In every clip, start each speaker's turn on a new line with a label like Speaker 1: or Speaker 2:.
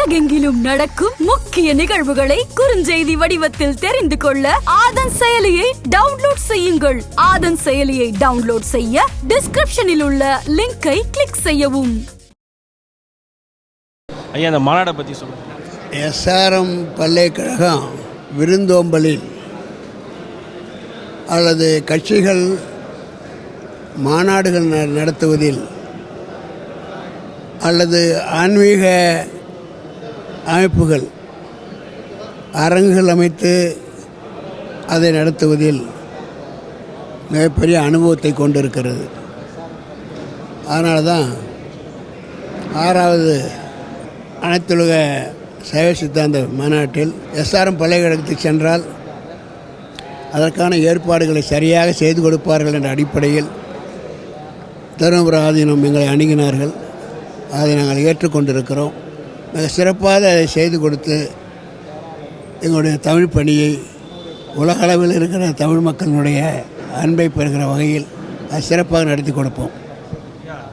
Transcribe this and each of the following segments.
Speaker 1: உலகெங்கிலும் நடக்கும் முக்கிய நிகழ்வுகளை குறுஞ்செய்தி வடிவத்தில் தெரிந்து கொள்ள ஆதன் செயலியை டவுன்லோட் செய்யுங்கள். ஆதன் செயலியை டவுன்லோட் செய்ய டிஸ்கிரிப்ஷனில் உள்ள லிங்கை கிளிக் செய்யவும்.
Speaker 2: ஐயா அந்த மாநாடை பற்றி சொல்லுங்கள்
Speaker 3: எஸ்ஆர்எம் பல்கலைக்கழகம் விருந்தோம்பலில் அல்லது கட்சிகள் மாநாடுகள் நடத்துவதில் அல்லது ஆன்மீக அமைப்புகள் அரங்குகள் அமைத்து அதை நடத்துவதில் மிகப்பெரிய அனுபவத்தை கொண்டிருக்கிறது. அதனால தான் ஆறாவது அனைத்துலக சைவ சித்தாந்த மாநாட்டில் எஸ்ஆர்எம் பல்கலைக்கழகத்துக்கு சென்றால் அதற்கான ஏற்பாடுகளை சரியாக செய்து கொடுப்பார்கள் என்ற அடிப்படையில் தருமபுர ஆதீனம் எங்களை அணுகினார்கள். அதை நாங்கள் ஏற்றுக்கொண்டிருக்கிறோம். மிக சிறப்பாக அதை செய்து கொடுத்து எங்களுடைய தமிழ் பணியை உலகளவில் இருக்கிற தமிழ் மக்களினுடைய அன்பை பெறுகிற வகையில் அதை சிறப்பாக நடத்தி கொடுப்போம்.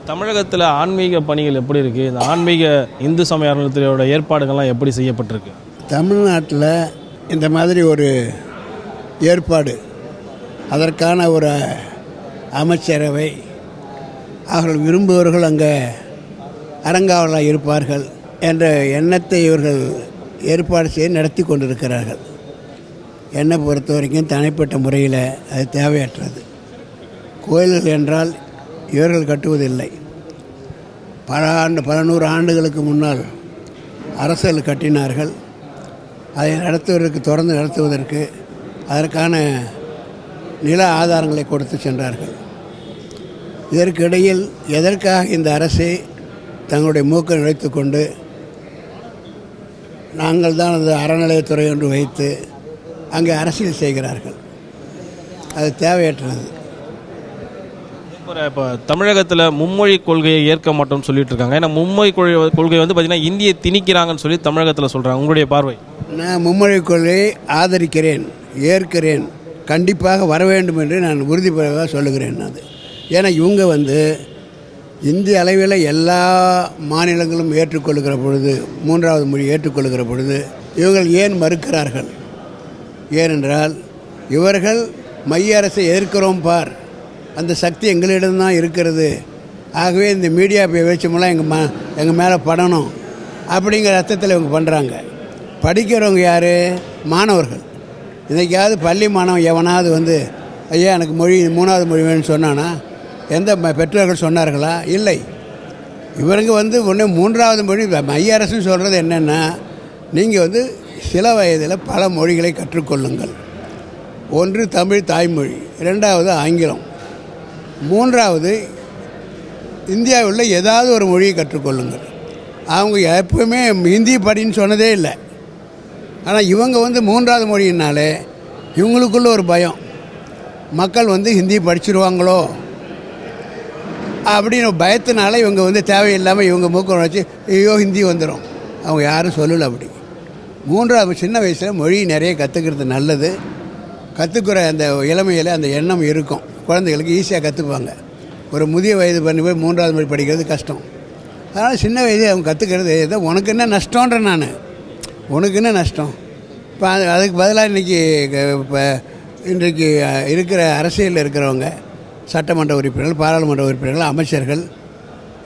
Speaker 2: தமிழகத்தில் ஆன்மீக பணிகள் எப்படி இருக்குது இந்த ஆன்மீக இந்து சமய அறநிலையத்துறையோட ஏற்பாடுகள்லாம் எப்படி செய்யப்பட்டிருக்கு?
Speaker 3: தமிழ்நாட்டில் இந்த மாதிரி ஒரு ஏற்பாடு அதற்கான ஒரு அமைச்சரவை அவர்கள் விரும்புபவர்கள் அங்கே அரங்காவலாக இருப்பார்கள். என்ற எண்ணத்தை இவர்கள் ஏற்பாடு செய்து நடத்தி கொண்டிருக்கிறார்கள். என்னை பொறுத்த வரைக்கும் தனிப்பட்ட முறையில் அது தேவையற்றது. கோயில்கள் என்றால் இவர்கள் கட்டுவதில்லை. பல ஆண்டு பல நூறு ஆண்டுகளுக்கு முன்னால் அரசர்கள் கட்டினார்கள். அதை நடத்துவதற்கு தொடர்ந்து நடத்துவதற்கு அதற்கான நில ஆதாரங்களை கொடுத்து சென்றார்கள். இதற்கிடையில் எதற்காக இந்த அரசை தங்களுடைய மூக்கை நுழைத்து கொண்டு நாங்கள் தான் அந்த அறநிலையத்துறை என்று வைத்து அங்கே அரசியல் செய்கிறார்கள். அது தேவையற்றது.
Speaker 2: இப்போ தமிழகத்தில் மும்மொழி கொள்கையை ஏற்க மாட்டோம்னு சொல்லிட்டு இருக்காங்க. ஏன்னா மும்மொழி கொள்கை கொள்கை வந்து பார்த்தீங்கன்னா இந்தியை திணிக்கிறாங்கன்னு சொல்லி தமிழகத்தில் சொல்கிறாங்க உங்களுடைய பார்வை?
Speaker 3: நான் மும்மொழி கொள்கையை ஆதரிக்கிறேன் ஏற்கிறேன் கண்டிப்பாக வர வேண்டும் என்று நான் உறுதிப்படவாக சொல்லுகிறேன் அது. ஏன்னா இவங்க வந்து இந்திய அளவில் எல்லா மாநிலங்களும் ஏற்றுக்கொள்கிற பொழுது மூன்றாவது மொழி ஏற்றுக்கொள்கிற பொழுது இவர்கள் ஏன் மறுக்கிறார்கள்? ஏனென்றால் இவர்கள் மைய அரசை எதிர்க்கிறோம் பார். அந்த சக்தி எங்களிடம்தான் இருக்கிறது. ஆகவே இந்த மீடியா வெளிச்சமெல்லாம் எங்கள் மா எங்கள் மேலே படணும். அப்படிங்கிற அர்த்தத்தில் இவங்க பண்ணுறாங்க படிக்கிறவங்க யார்? மாணவர்கள். இன்றைக்காவது பள்ளி மாணவன் எவனாவது வந்து ஐயா எனக்கு மொழி மூணாவது மொழி வேணும்னு சொன்னான்னா எந்த பெற்றோர்கள் சொன்னார்களா? இல்லை. இவருங்க வந்து ஒன்று மூன்றாவது மொழி மைய அரசுன்னு சொல்கிறது என்னென்னா நீங்கள் வந்து சில வயதில் பல மொழிகளை கற்றுக்கொள்ளுங்கள். ஒன்று தமிழ் தாய்மொழி இரண்டாவது ஆங்கிலம். மூன்றாவது இந்தியாவில் ஏதாவது ஒரு மொழியை கற்றுக்கொள்ளுங்கள். அவங்க எப்பவுமே ஹிந்தி படின்னு சொன்னதே இல்லை. ஆனால் இவங்க வந்து மூன்றாவது மொழியினாலே இவங்களுக்குள்ள ஒரு பயம். மக்கள் வந்து ஹிந்தி படிச்சிருவாங்களோ? அப்படின்னு பயத்தினால இவங்க வந்து தேவையில்லாமல் இவங்க மூக்கம் வச்சு ஐயோ ஹிந்தி வந்துடும் அவங்க யாரும் சொல்லலை அப்படி. மூன்றாவது சின்ன வயசில் மொழி நிறைய கற்றுக்கிறது நல்லது. கற்றுக்கிற அந்த இளமையில் அந்த எண்ணம் இருக்கும். குழந்தைகளுக்கு ஈஸியாக கற்றுப்பாங்க ஒரு முதிய வயது பண்ணி போய் மூன்றாவது மொழி படிக்கிறது கஷ்டம். அதனால் சின்ன வயது அவங்க கற்றுக்கிறது ஏதோ உனக்கு என்ன நஷ்டன்ற நான். உனக்கு என்ன நஷ்டம்? இப்போ அது அதுக்கு பதிலாக இன்றைக்கி இப்போ இன்றைக்கு இருக்கிற அரசியலில் இருக்கிறவங்க சட்டமன்ற உறுப்பினர்கள் பாராளுமன்ற உறுப்பினர்கள் அமைச்சர்கள்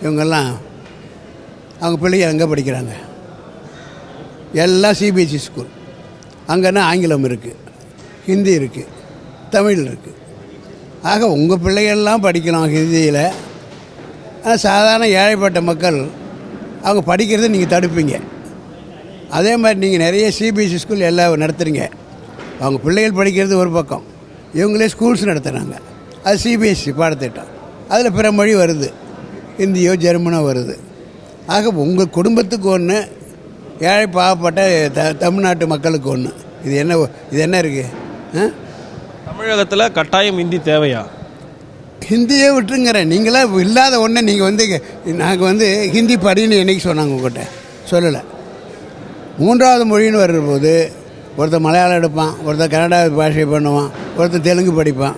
Speaker 3: இவங்கெல்லாம் அவங்க பிள்ளைங்க அங்கே படிக்கிறாங்க? எல்லாம் சிபிஎஸ்சி ஸ்கூல் அங்கேன்னா ஆங்கிலம் இருக்குது ஹிந்தி இருக்குது தமிழ் இருக்குது ஆக உங்கள் பிள்ளைகள்லாம் படிக்கலாம் ஹிந்தியில். ஆனால் சாதாரண ஏழைப்பட்ட மக்கள் அவங்க படிக்கிறதை நீங்கள் தடுப்பீங்க. அதே மாதிரி நீங்கள் நிறைய சிபிஎஸ்சி ஸ்கூல் எல்லாம் நடத்துகிறீங்க அவங்க பிள்ளைகள் படிக்கிறது ஒரு பக்கம். இவங்களே ஸ்கூல்ஸ் நடத்துகிறாங்க அது சிபிஎஸ்சி பாடத்திட்டம். அதில் பிற மொழி வருது. ஹிந்தியோ ஜெர்மனோ வருது. ஆக உங்கள் குடும்பத்துக்கு ஒன்று ஏழை பாவப்பட்ட த தமிழ்நாட்டு மக்களுக்கு ஒன்று இது என்ன இது என்ன இருக்குது
Speaker 2: தமிழகத்தில் கட்டாயம் இந்தி தேவையா?
Speaker 3: ஹிந்தியே விட்டுருங்கிறேன். நீங்களே இல்லாத ஒன்றை நீங்கள் வந்து நாங்கள் வந்து ஹிந்தி படின்னு என்னைக்கு சொன்னாங்க உங்கள்கிட்ட சொல்லலை. மூன்றாவது மொழின்னு வரும்போது ஒருத்தர் மலையாளம் எடுப்பான் ஒருத்தர் கன்னடா பாஷை பண்ணுவான் ஒருத்தர் தெலுங்கு படிப்பான்.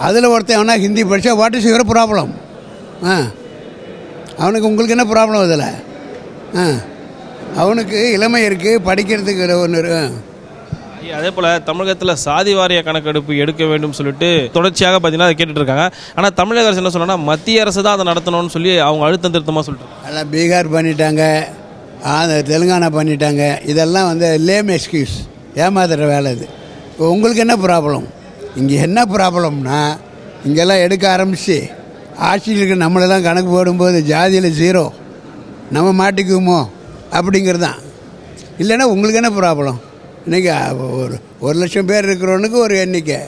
Speaker 3: அதில் ஒருத்தன் அவனா ஹிந்தி படித்தா வாட் இஸ் யுவர் ப்ராப்ளம் ஆ. அவனுக்கு உங்களுக்கு என்ன ப்ராப்ளம் அதில்? ஆ. அவனுக்கு இளமை இருக்குது படிக்கிறதுக்கு ஒன்று
Speaker 2: ஐயா, அதே போல் தமிழகத்தில் சாதி வாரிய கணக்கெடுப்பு எடுக்க வேண்டும் சொல்லிட்டு தொடர்ச்சியாக பார்த்தீங்கன்னா அதை கேட்டுட்டு இருக்காங்க. ஆனால் தமிழக அரசு என்ன சொன்னா மத்திய அரசு தான் அதை நடத்தணும்னு சொல்லி அவங்க அழுத்தம் திருத்தமாக சொல்லிட்டு
Speaker 3: எல்லாம் பீகார் பண்ணிட்டாங்க தெலுங்கானா பண்ணிட்டாங்க. இதெல்லாம் வந்து லேம் எக்ஸ்கியூஸ் ஏமாத்துற வேலை இது இப்போ உங்களுக்கு என்ன ப்ராப்ளம் இங்கே என்ன ப்ராப்ளம்னா இங்கெல்லாம் எடுக்க ஆரம்பித்து ஆட்சியில் நம்மளெல்லாம் கணக்கு போடும்போது ஜாதியில் ஜீரோ நம்ம மாட்டிக்குவோமோ அப்படிங்கிறது தான் இல்லைன்னா உங்களுக்கு என்ன ப்ராப்ளம்? இன்றைக்கி ஒரு ஒரு லட்சம் பேர் இருக்கிறவனுக்கு ஒரு எண்ணிக்கை.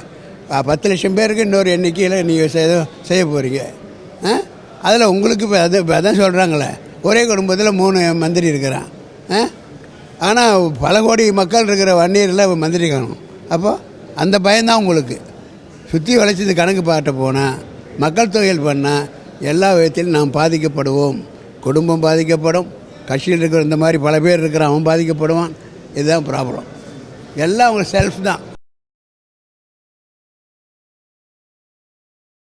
Speaker 3: பத்து லட்சம் பேருக்கு இன்னொரு எண்ணிக்கையில் நீங்கள் செய்ய செய்ய போகிறீங்க ஆ அதில் உங்களுக்கு இப்போ அது இப்போ அதான் சொல்கிறாங்களே ஒரே குடும்பத்தில் மூணு மந்திரி இருக்கிறான். ஆ ஆனால் பல கோடி மக்கள் இருக்கிற வன்னியரில் மந்திரி காணும். அப்போது அந்த பயம்தான் உங்களுக்கு. சுற்றி வளைச்சது கணக்கு பார்ட்ட போனால் மக்கள் தொகையில் பண்ணால் எல்லா விதத்திலும் நாம் பாதிக்கப்படுவோம். குடும்பம் பாதிக்கப்படும் கட்சியில் இருக்கிற இந்த மாதிரி பல பேர் இருக்கிற அவன் பாதிக்கப்படுவான். இதுதான் ப்ராப்ளம் எல்லாம் அவங்க செல்ஃப் தான்.